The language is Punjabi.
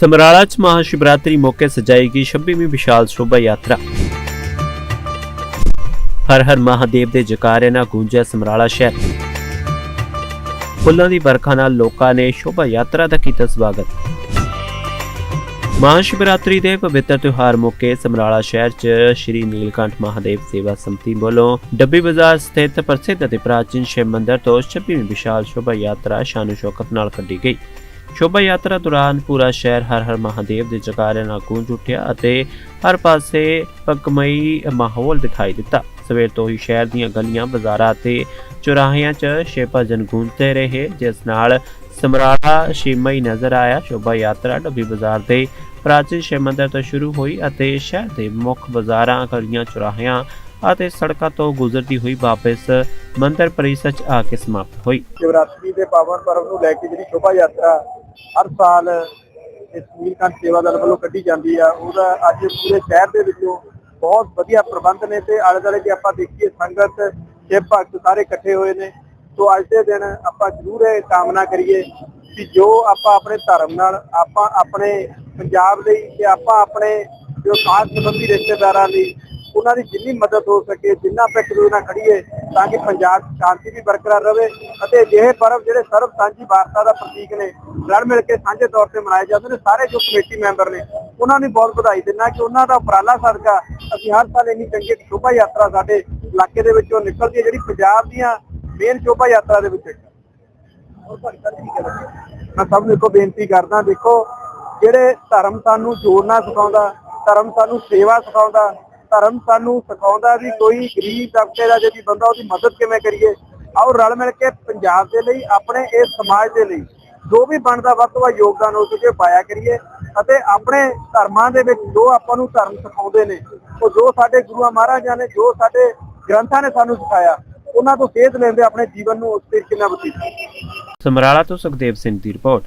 ਸਮਰਾਲਾ 'ਚ ਮਹਾਸ਼ਿਵਰਾਤਰੀ ਮੌਕੇ ਸਜਾਈ ਗਈ 26ਵੀਂ ਵਿਸ਼ਾਲ ਸ਼ੋਭਾ ਯਾਤਰਾ। ਹਰ ਹਰ ਮਹਾਦੇਵ ਦੇ ਜਕਾਰੇ ਨਾਲ ਗੂੰਜਿਆ ਸਮਰਾਲਾ ਸ਼ਹਿਰ। ਫੁੱਲਾਂ ਦੀ ਵਰਖਾ ਨਾਲ ਲੋਕਾਂ ਨੇ ਸ਼ੋਭਾ ਯਾਤਰਾ ਦਾ ਕੀਤਾ ਸਵਾਗਤ। ਮਹਾਸ਼ਿਵਰਾਤਰੀ ਦੇ ਪਵਿੱਤਰ ਤਿਉਹਾਰ ਮੌਕੇ ਸਮਰਾਲਾ ਸ਼ਹਿਰ 'ਚ ਸ਼੍ਰੀ ਨੀਲਕੰਠ ਮਹਾਦੇਵ ਸੇਵਾ ਸੰਮਤੀ ਵੱਲੋਂ ਡੱਬੀ ਬਾਜ਼ਾਰ ਸਥਿਤ ਪ੍ਰਸਿੱਧ ਅਤੇ ਪ੍ਰਾਚੀਨ ਸ਼ਿਵ ਮੰਦਿਰ ਤੋਂ 26ਵੀਂ ਵਿਸ਼ਾਲ ਸ਼ੋਭਾ ਯਾਤਰਾ ਸ਼ਾਨੋ ਸ਼ੌਕਤ ਨਾਲ ਕੱਢੀ ਗਈ। ਸ਼ੋਭਾ ਯਾਤਰਾ ਦੌਰਾਨ ਪੂਰਾ ਸ਼ਹਿਰ ਹਰ ਹਰ ਮਹਾਦੇਵ ਦੇ ਜਕਾਰੇ ਨਾਲ ਗੂੰਜ ਉੱਠਿਆ ਅਤੇ ਹਰ ਪਾਸੇ ਭਗਮਈ ਮਾਹੌਲ ਦਿਖਾਈ ਦਿੱਤਾ। ਸਵੇਰ ਤੋਂ ਹੀ ਸ਼ਹਿਰ ਦੀਆਂ ਗਲੀਆਂ, ਬਾਜ਼ਾਰਾਂ ਅਤੇ ਚੌਰਾਹਿਆਂ 'ਚ ਸ਼ਿਵ ਭਜਨ ਗੂੰਜਦੇ ਰਹੇ, ਜਿਸ ਨਾਲ ਸਮਰਾਲਾ ਸ਼ਿਵਮਈ ਨਜ਼ਰ ਆਇਆ। ਸ਼ੋਭਾ ਯਾਤਰਾ ਡੱਬੀ ਬਾਜ਼ਾਰ ਦੇ ਪ੍ਰਾਚੀਨ ਸ਼ਿਵ ਮੰਦਰ ਤੋਂ ਸ਼ੁਰੂ ਹੋਈ ਅਤੇ ਸ਼ਹਿਰ ਦੇ ਮੁੱਖ ਬਾਜ਼ਾਰਾਂ, ਗਲੀਆਂ, ਚੌਰਾਹਿਆਂ ਅਤੇ ਸੜਕਾਂ ਤੋਂ ਗੁਜ਼ਰਦੀ ਹੋਈ ਵਾਪਸ ਮੰਦਿਰ ਪਰਿਸਰ 'ਚ ਆ ਕੇ ਸਮਾਪਤ ਹੋਈ। ਸ਼ਿਵਰਾਤਰੀ ਦੇ ਪਾਵਨ ਪਰਵ ਨੂੰ ਲੈ ਕੇ ਜਿਹੜੀ ਸ਼ੋਭਾ ਯਾਤਰਾ ਹਰ ਸਾਲ ਇਸ ਨੀਲਕੰਠ ਸੇਵਾ ਦਲ ਵੱਲੋਂ ਕੱਢੀ ਜਾਂਦੀ ਆ, ਉਹਦਾ ਅੱਜ ਪੂਰੇ ਸ਼ਹਿਰ ਦੇ ਵਿੱਚੋਂ ਬਹੁਤ ਵਧੀਆ ਪ੍ਰਬੰਧ ਨੇ ਤੇ ਆਲੇ ਦੁਆਲੇ ਜੇ ਆਪਾਂ ਦੇਖੀਏ ਸੰਗਤ, ਸ਼ਿਵ ਭਗਤ ਸਾਰੇ ਇਕੱਠੇ ਹੋਏ ਨੇ। ਸੋ ਅੱਜ ਦੇ ਦਿਨ ਆਪਾਂ ਜ਼ਰੂਰ ਇਹ ਕਾਮਨਾ ਕਰੀਏ ਕਿ ਜੋ ਆਪਾਂ ਆਪਣੇ ਧਰਮ ਨਾਲ, ਆਪਾਂ ਆਪਣੇ ਪੰਜਾਬ ਲਈ ਤੇ ਆਪਾਂ ਆਪਣੇ ਜੋ ਖਾਸ ਸੰਬੰਧੀ ਰਿਸ਼ਤੇਦਾਰਾਂ ਲਈ ਉਹਨਾਂ ਦੀ ਜਿੰਨੀ ਮਦਦ ਹੋ ਸਕੇ, ਜਿੰਨਾ ਆਪਾਂ ਇੱਕ ਦੂਜੇ ਨਾਲ ਖੜੀਏ ਤਾਂ ਕਿ ਪੰਜਾਬ ਸ਼ਾਂਤੀ ਵੀ ਬਰਕਰਾਰ ਰਵੇ ਅਤੇ ਅਜਿਹੇ ਪਰਵ ਜਿਹੜੇ ਸਰਬ ਸਾਂਝੀ ਵਾਰਤਾ ਦਾ ਪ੍ਰਤੀਕ ਨੇ ਰਲ ਮਿਲ ਕੇ ਸਾਂਝੇ ਤੌਰ ਤੇ ਮਨਾਏ ਜਾਂਦੇ ਨੇ। ਸਾਰੇ ਜੋ ਕਮੇਟੀ ਮੈਂਬਰ ਨੇ, ਉਹਨਾਂ ਨੂੰ ਬਹੁਤ ਵਧਾਈ ਦਿੰਦਾ ਕਿ ਉਹਨਾਂ ਦਾ ਉਪਰਾਲਾ ਸਦਕਾ ਅਸੀਂ ਹਰ ਸਾਲ ਇੰਨੀ ਚੰਗੀ ਸ਼ੋਭਾ ਯਾਤਰਾ ਸਾਡੇ ਇਲਾਕੇ ਦੇ ਵਿੱਚੋਂ ਨਿਕਲਦੀ ਹੈ, ਜਿਹੜੀ ਪੰਜਾਬ ਦੀਆਂ ਮੇਨ ਸ਼ੋਭਾ ਯਾਤਰਾ ਦੇ ਵਿੱਚ ਮੈਂ ਸਭ ਨੂੰ ਇੱਕੋ ਬੇਨਤੀ ਕਰਦਾ, ਦੇਖੋ, ਜਿਹੜੇ ਧਰਮ ਸਾਨੂੰ ਜੋੜਨਾ ਸਿਖਾਉਂਦਾ, ਧਰਮ ਸਾਨੂੰ ਸੇਵਾ ਸਿਖਾਉਂਦਾ ਧਰਮ ਸਾਨੂੰ ਸਿਖਾਉਂਦਾ ਵੀ ਕੋਈ ਗਰੀਬ ਤਬਕੇ ਦਾ ਜੇ ਵੀ ਬੰਦਾ ਉਹਦੀ ਮਦਦ ਕਿਵੇਂ ਕਰੀਏ। ਆਓ ਰਲ ਮਿਲ ਕੇ ਪੰਜਾਬ ਦੇ ਲਈ, ਆਪਣੇ ਇਸ ਸਮਾਜ ਦੇ ਲਈ ਜੋ ਵੀ ਬਣਦਾ ਵੱਧ ਤੋਂ ਵੱਧ ਯੋਗਦਾਨ ਹੋ ਸਕੇ ਪਾਇਆ ਕਰੀਏ ਅਤੇ ਆਪਣੇ ਧਰਮਾਂ ਦੇ ਵਿੱਚ ਜੋ ਆਪਾਂ ਨੂੰ ਧਰਮ ਸਿਖਾਉਂਦੇ ਨੇ, ਉਹ ਜੋ ਸਾਡੇ ਗੁਰੂਆਂ ਮਹਾਰਾਜਾਂ ਨੇ, ਜੋ ਸਾਡੇ ਗ੍ਰੰਥਾਂ ਨੇ ਸਾਨੂੰ ਸਿਖਾਇਆ, ਉਹਨਾਂ ਤੋਂ ਸੇਧ ਲੈਂਦੇ ਆਪਣੇ ਜੀਵਨ ਨੂੰ ਉਸ ਤਰੀਕੇ ਨਾਲ ਬਤੀਤ। ਸਮਰਾਲਾ ਤੋਂ ਸੁਖਦੇਵ ਸਿੰਘ ਦੀ ਰਿਪੋਰਟ।